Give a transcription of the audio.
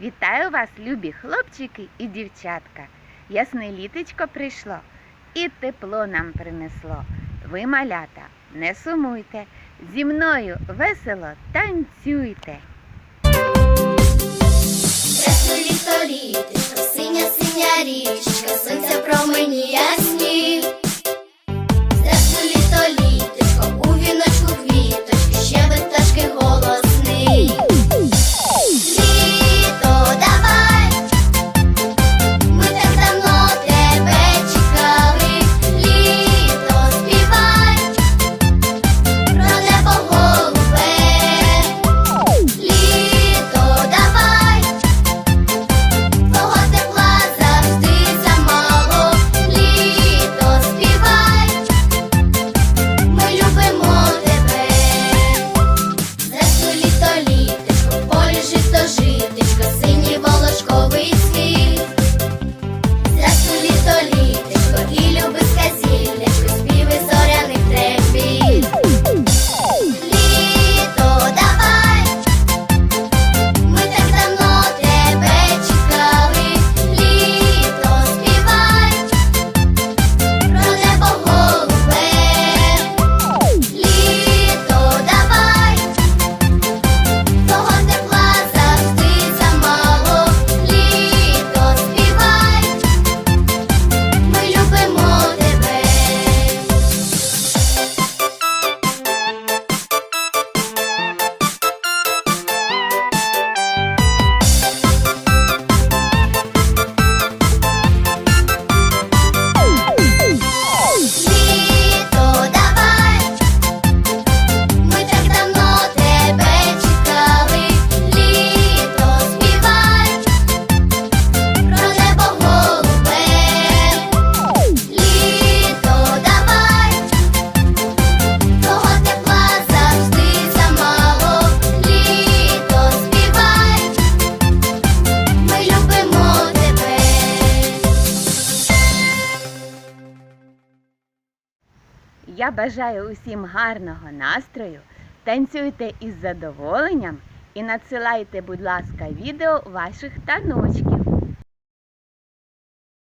Вітаю вас, любі хлопчики і дівчатка. Ясне літочко прийшло і тепло нам принесло. Ви, малята, не сумуйте. Зі мною весело танцюйте. Ясно літо Я бажаю усім гарного настрою. Танцюйте із задоволенням і надсилайте, будь ласка, відео ваших таночків.